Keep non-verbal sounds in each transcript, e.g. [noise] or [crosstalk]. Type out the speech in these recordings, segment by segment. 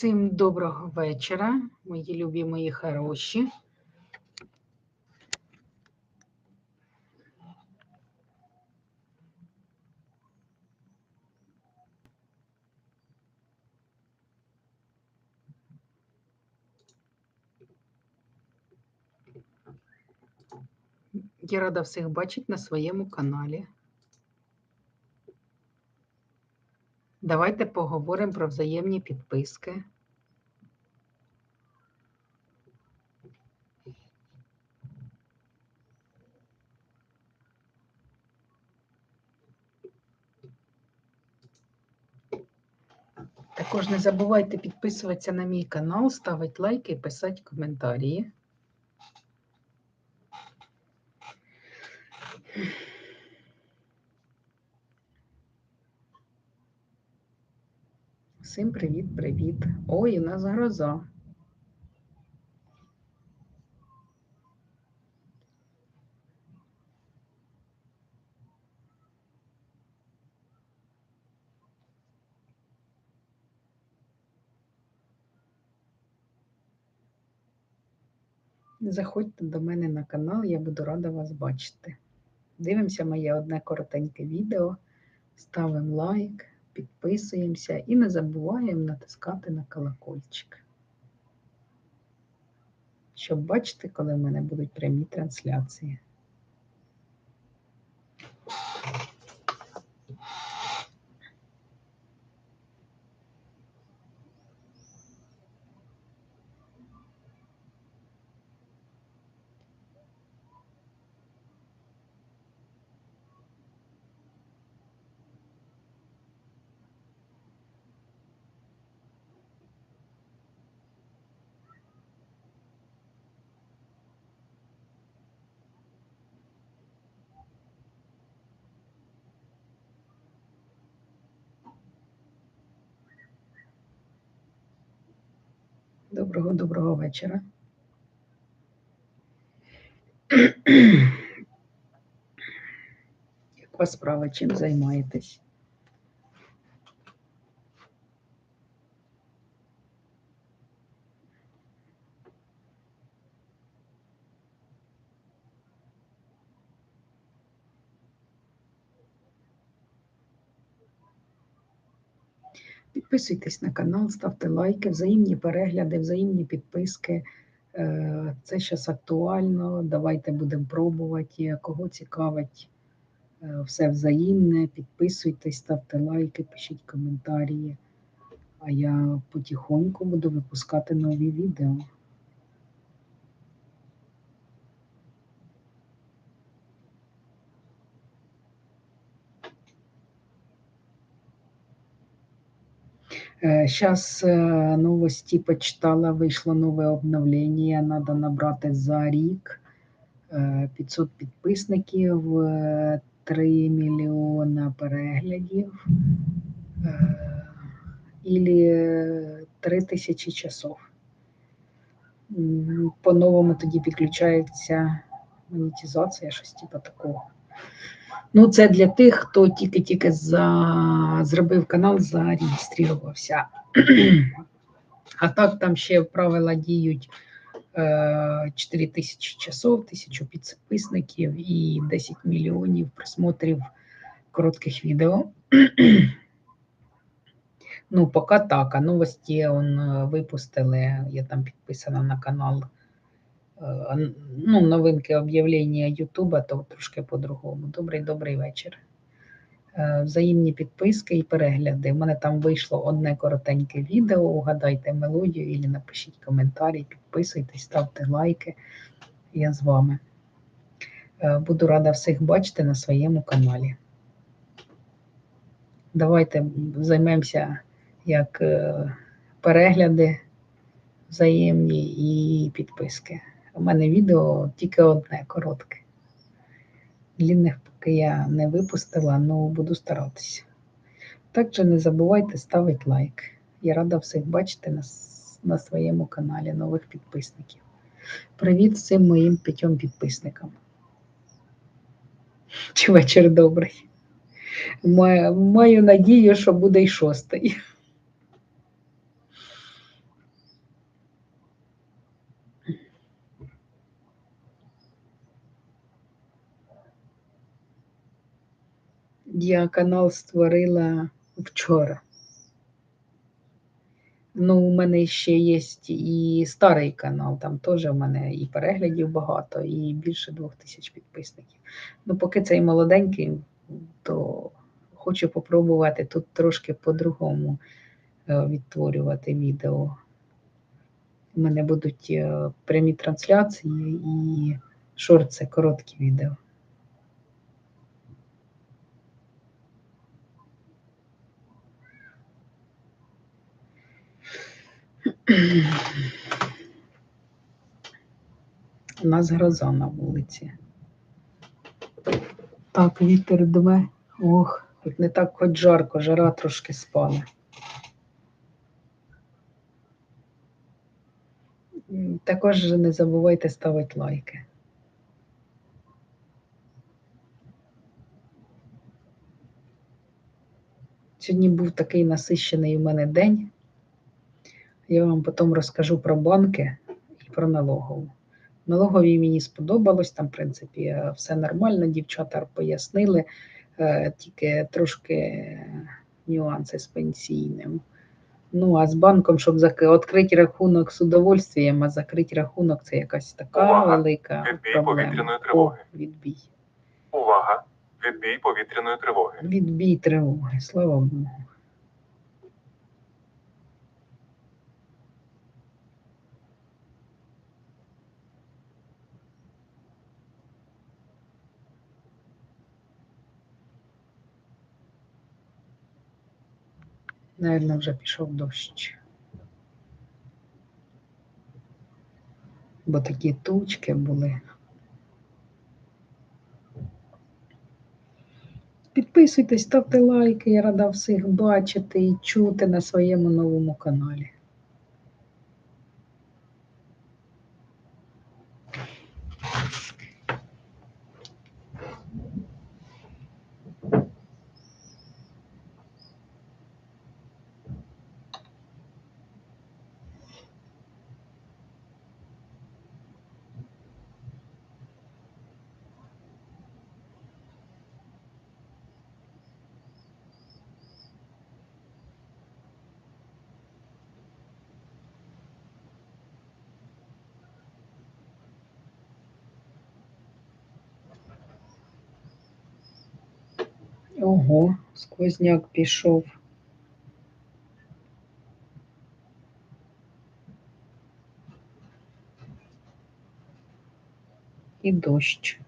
Всім доброго вечора, мої любі, мої хороші. Я рада всіх бачити на своєму каналі. Давайте поговоримо про взаємні підписки. Також не забувайте підписуватися на мій канал, ставити лайки і писати коментарі. Всім привіт-привіт. Ой, у нас гроза. Заходьте до мене на канал, я буду рада вас бачити. Дивимося моє одне коротеньке відео, ставимо лайк, підписуємося і не забуваємо натискати на колокольчик. Щоб бачити, коли в мене будуть прямі трансляції. Доброго вечора. [clears throat] Як вас справа, чим займаєтесь? Підписуйтесь на канал, ставте лайки, взаємні перегляди, взаємні підписки. Е, Це зараз актуально. Давайте будемо пробувати. Кого цікавить е, все взаємне, підписуйтесь, ставте лайки, пишіть коментарі. А я потихоньку буду випускати нові відео. Сейчас новості почитала, вийшло нове обновлення. Надо набрати за рік е, 500 підписників, е, 3 мільйона переглядів ілі 3 тисячі часов. По-новому тоді підключається монетизація, щось типу такого. Ну, це для тих, хто тільки-тільки за... зробив канал, зареєструвався. [clears throat] А так там ще правила діють е, 4 тисячі часов, тисячу підписників і 10 мільйонів просмотрів коротких відео. [clears throat] Ну, поки так, а новості он, е, випустили, я там підписана на канал. Е, ну, новинки об'явлення Ютуба, то трошки по-другому. Добрий добрий вечір. Е, Взаємні підписки і перегляди. У мене там вийшло одне коротеньке відео. Угадайте мелодію і напишіть коментарі, підписуйтесь, ставте лайки. Я з вами. Е, Буду рада всіх бачити на своєму каналі. Давайте займемося як перегляди взаємні і підписки. У мене відео тільки одне коротке. Длінних поки я не випустила, але буду старатися. Також не забувайте ставити лайк. Я рада всіх бачити на, на своєму каналі нових підписників. Привіт всім моїм п'ятьом підписникам. Чи вечір добрий. Маю надію, що буде й шостий. Я канал створила вчора. Ну, у мене ще є і старий канал, там теж у мене і переглядів багато, і більше двох тисяч підписників. Ну, поки цей молоденький, то хочу попробувати тут трошки по-другому е, відтворювати відео. У мене будуть е, прямі трансляції і шорти, короткі відео. У нас гроза на вулиці. Так, вітер дме. Ох, хоч не так хоч жарко, жара трошки спала. Також не забувайте ставити лайки. Сьогодні був такий насищений у мене день. Я вам потім розкажу про банки і про налогову. Налоговій мені сподобалось, там, в принципі, все нормально, дівчата пояснили, е, тільки трошки нюанси з пенсійним. Ну, а з банком, щоб відкрити рахунок з удовольствием, а закрити рахунок це якась така Увага! велика Відбій проблема. повітряної О, тривоги. відбій. Увага! Відбій повітряної тривоги. Відбій тривоги, слава Богу. Наверно, вже пішов дощ. Бо такі тучки були. Підписуйтесь, ставте лайки, я рада всіх бачити і чути на своєму новому каналі. Ого, сквозняк пішов. І дощ.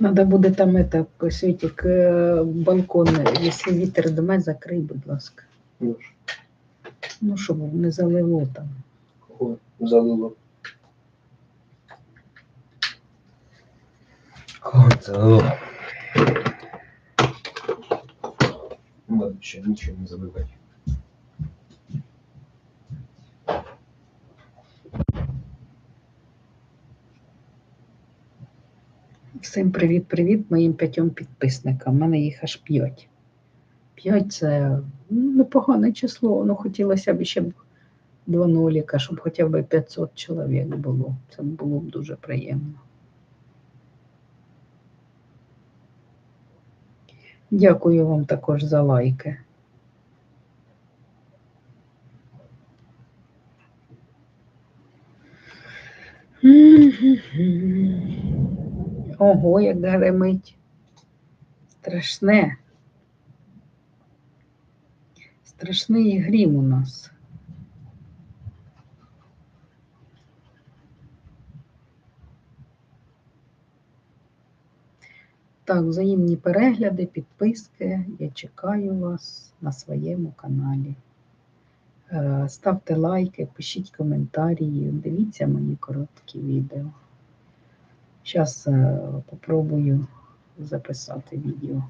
Надо буде там это, Світик, е, балкон, якщо вітер дме, закрий, будь ласка. Ну ж, Ну, щоб не залило там. кого залило. Кого залило? Ну ладно, ще нічого не забивай. Всім привіт-привіт моїм п'ятьом підписникам. У мене їх аж п'ять. П'ять це ну, непогане число. Ну, хотілося б ще два ноліка, щоб хоча б 500 чоловік було. Це було б дуже приємно. Дякую вам також за лайки. Ого, як гремить. Страшне. Страшний грім у нас. Так, взаємні перегляди, підписки. Я чекаю вас на своєму каналі. Е, Ставте лайки, пишіть коментарі, дивіться мої короткі відео. Зараз попробую записати відео.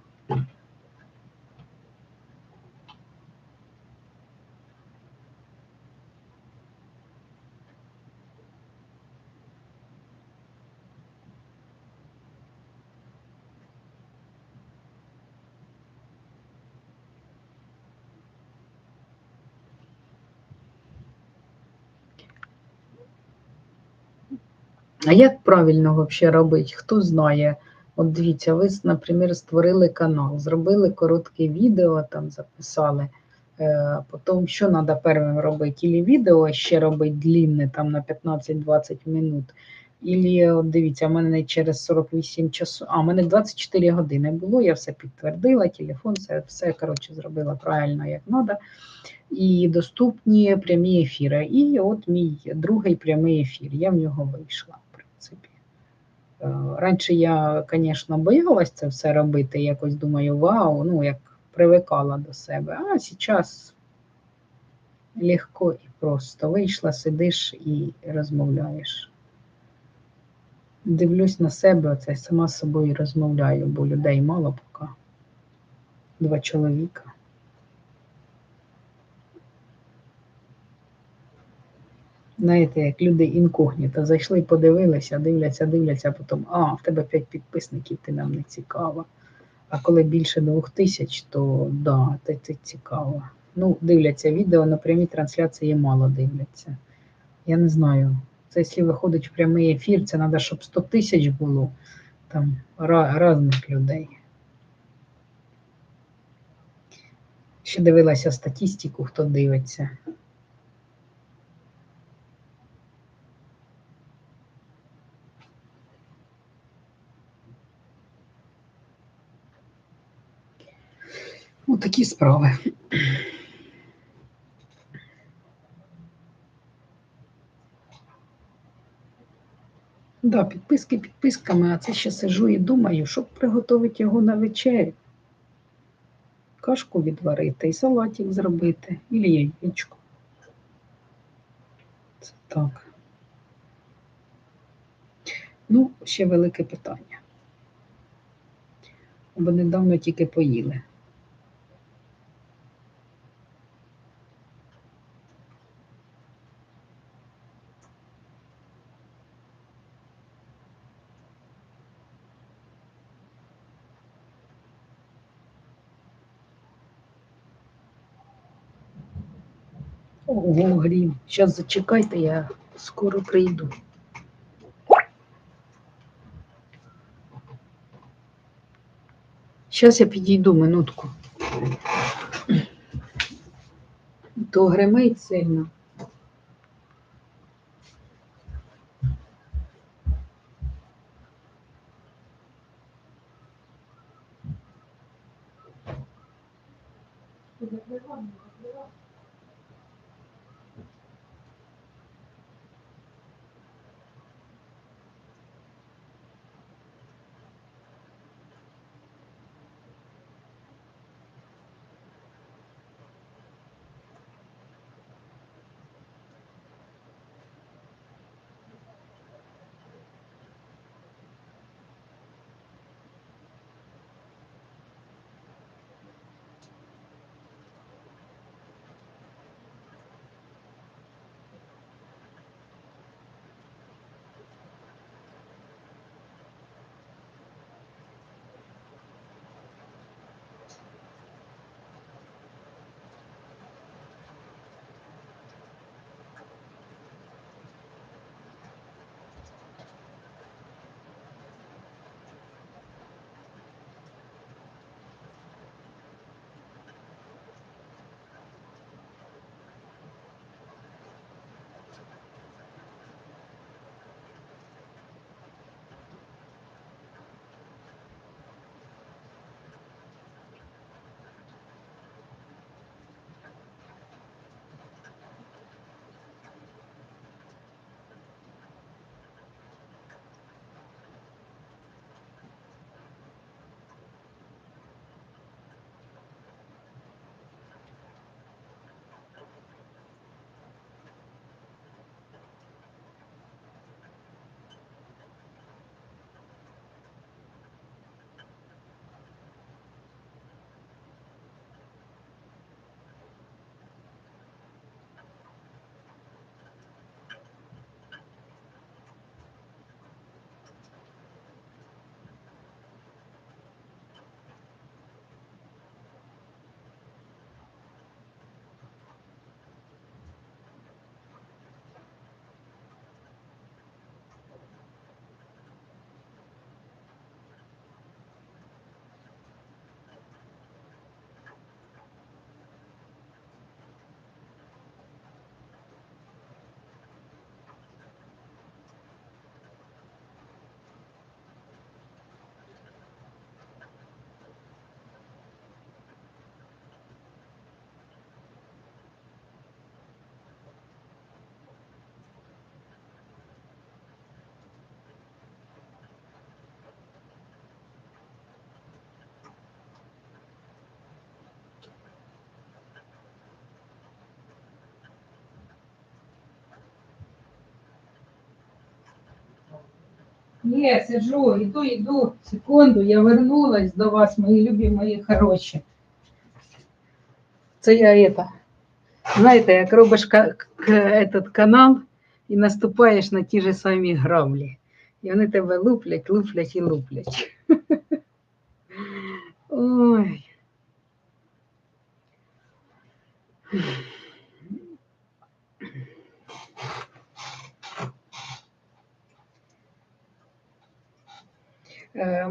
А як правильно взагалі робити? Хто знає? От дивіться, ви, наприклад, створили канал, зробили коротке відео, там записали. Е, Потім що треба першим робити? Ілі відео ще робити длінне, там на 15-20 минут. Ілі, от дивіться, в мене через 48 часу, а в мене 24 години було, я все підтвердила, телефон, все, все коротше, зробила правильно, як треба. І доступні прямі ефіри. І от мій другий прямий ефір. Я в нього вийшла, принципі. Е, Раніше я, звісно, боялась це все робити. Якось думаю, вау, ну як привикала до себе. А зараз легко і просто. Вийшла, сидиш і розмовляєш. Дивлюсь на себе, оце сама з собою розмовляю, бо людей мало поки. Два чоловіка. Знаєте, як люди інкогніто зайшли, подивилися, дивляться, дивляться, а потім, а, в тебе 5 підписників, ти нам не цікава. А коли більше двох тисяч, то да, ти, ти цікаво. Ну, дивляться відео, на прямій трансляції мало дивляться. Я не знаю. Це якщо виходить в прямий ефір, це треба, щоб 100 тисяч було там різних людей. Ще дивилася статистику, хто дивиться. Ну, такі справи. Да, підписки підписками, а це ще сижу і думаю, щоб приготувати його на вечерю. Кашку відварити і салатик зробити, і яєчко. Це так. Ну, ще велике питання. Бо недавно тільки поїли. Ого, грім. Зараз зачекайте, я скоро прийду. Зараз я підійду минутку. То гримить сильно. Ні, сиджу, іду, іду. Секунду, я вернулась до вас, мої любі, мої хороші. Це я это. Знаєте, як робиш к- этот канал і наступаєш на ті ж самі граблі. І вони тебе луплять, луплять і луплять. [laughs] Ой.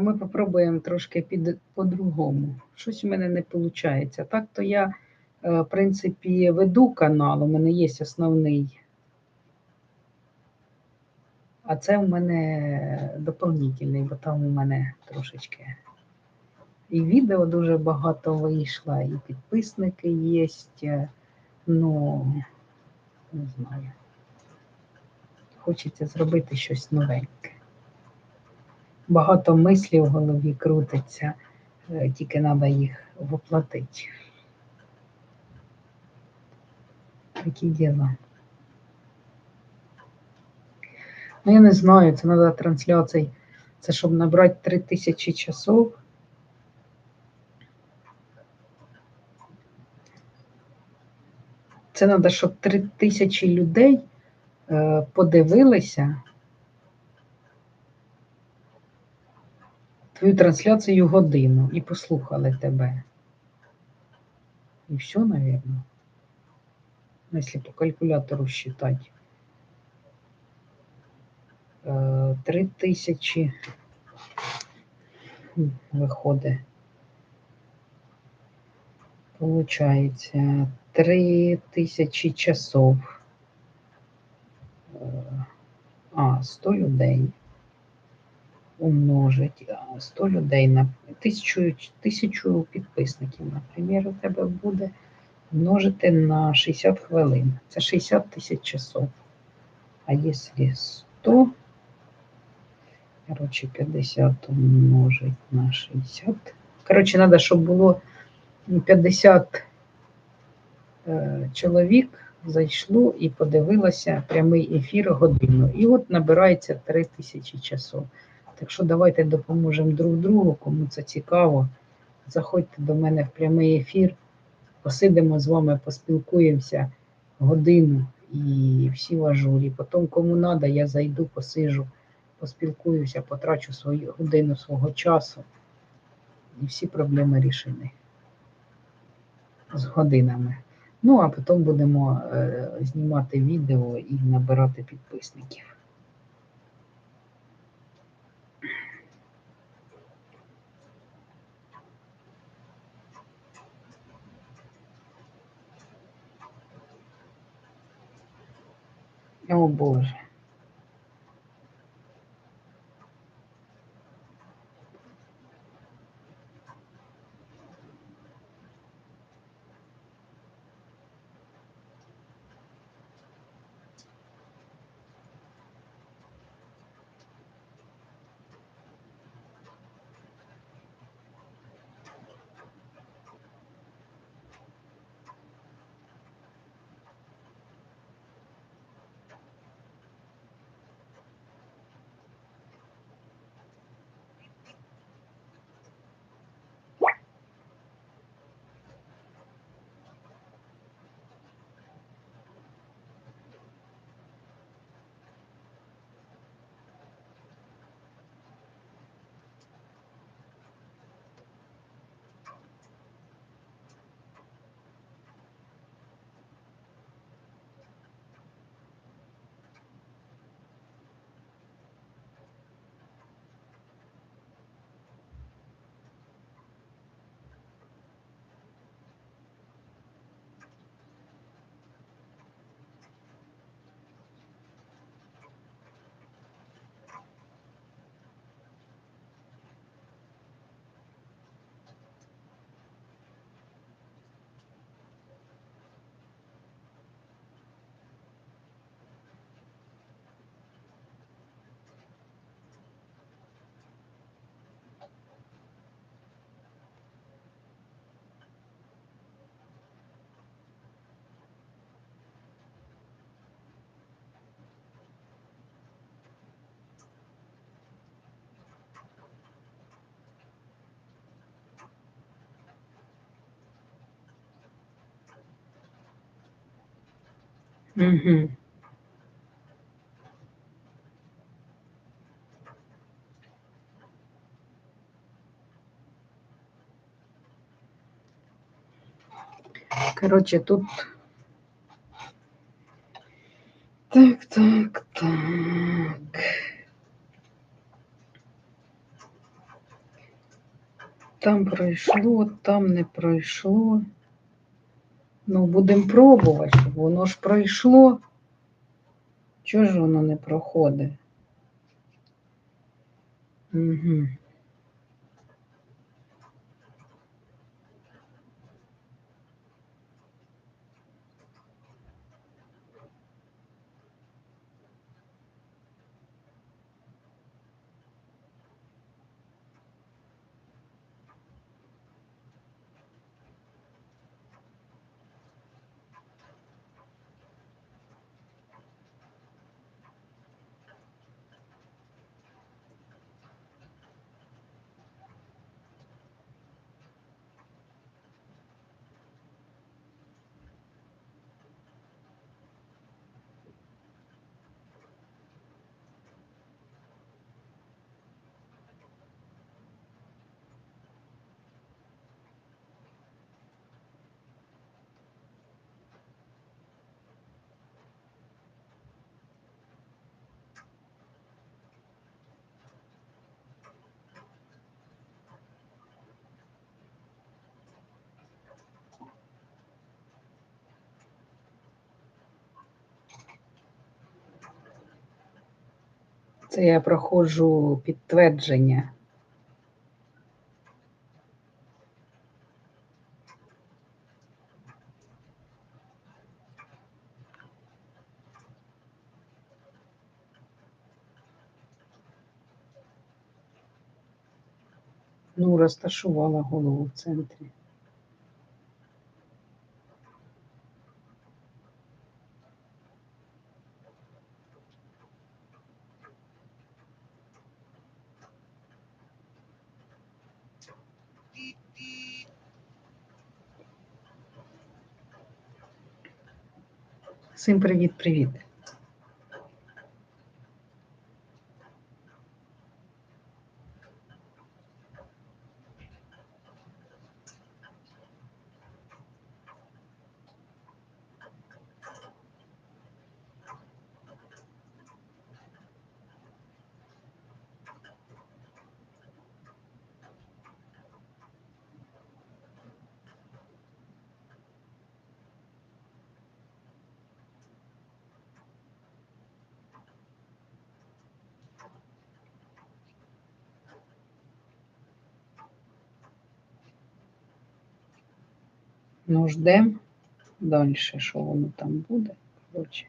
Ми попробуємо трошки під, по-другому. Щось у мене не виходить. Так то я, е, в принципі, веду канал, у мене є основний. А це в мене доповнительний, бо там у мене трошечки і відео дуже багато вийшло, і підписники є. Ну, не знаю. Хочеться зробити щось новеньке. Багато мислів в голові крутиться, е, тільки треба їх воплотити. Такі діла. Ну, я не знаю, це треба трансляцій. Це щоб набрати 3000 часов. Це треба, щоб 3000 людей е, подивилися твою трансляцію годину і послухали тебе. І все. Ну, Если по калькулятору считать. Е, Три тисячі м, виходить. Получається три тисячі часов. Е, А, 100 людей умножить 100 людей на тисячу, тисячу підписників, наприклад, у тебе буде множити на 60 хвилин. Це 60 тисяч часов. А якщо 100, коротше, 50 умножить на 60. Коротше, треба, щоб було 50 е, чоловік зайшло і подивилося прямий ефір годину. І от набирається 3 тисячі часов. Так що давайте допоможемо друг другу, кому це цікаво. Заходьте до мене в прямий ефір, посидимо з вами, поспілкуємося годину і всі в ажурі. Потім, кому треба, я зайду, посижу, поспілкуюся, потрачу свою годину свого часу. І всі проблеми рішені з годинами. Ну, а потім будемо е, знімати відео і набирати підписників. О Боже. Коротше, тут. Так, так, так. Там пройшло, там не пройшло. Ну, будемо пробувати, щоб воно ж пройшло. Чого ж воно не проходить? Угу. Це я проходжу підтвердження. Ну, розташувала голову в центрі. Всім привіт-привіт. Ну, ждемо далі, що воно там буде. Коротше.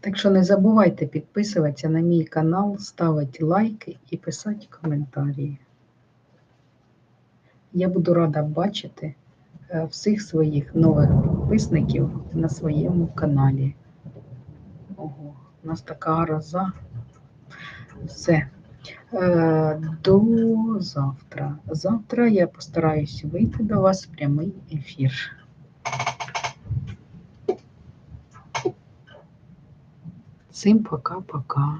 Так що не забувайте підписуватися на мій канал, ставити лайки і писати коментарі. Я буду рада бачити е, всіх своїх нових підписників на своєму каналі. Ого, у нас така гроза. Все. Е, До завтра. Завтра я постараюсь вийти до вас в прямий ефір. Всім пока-пока.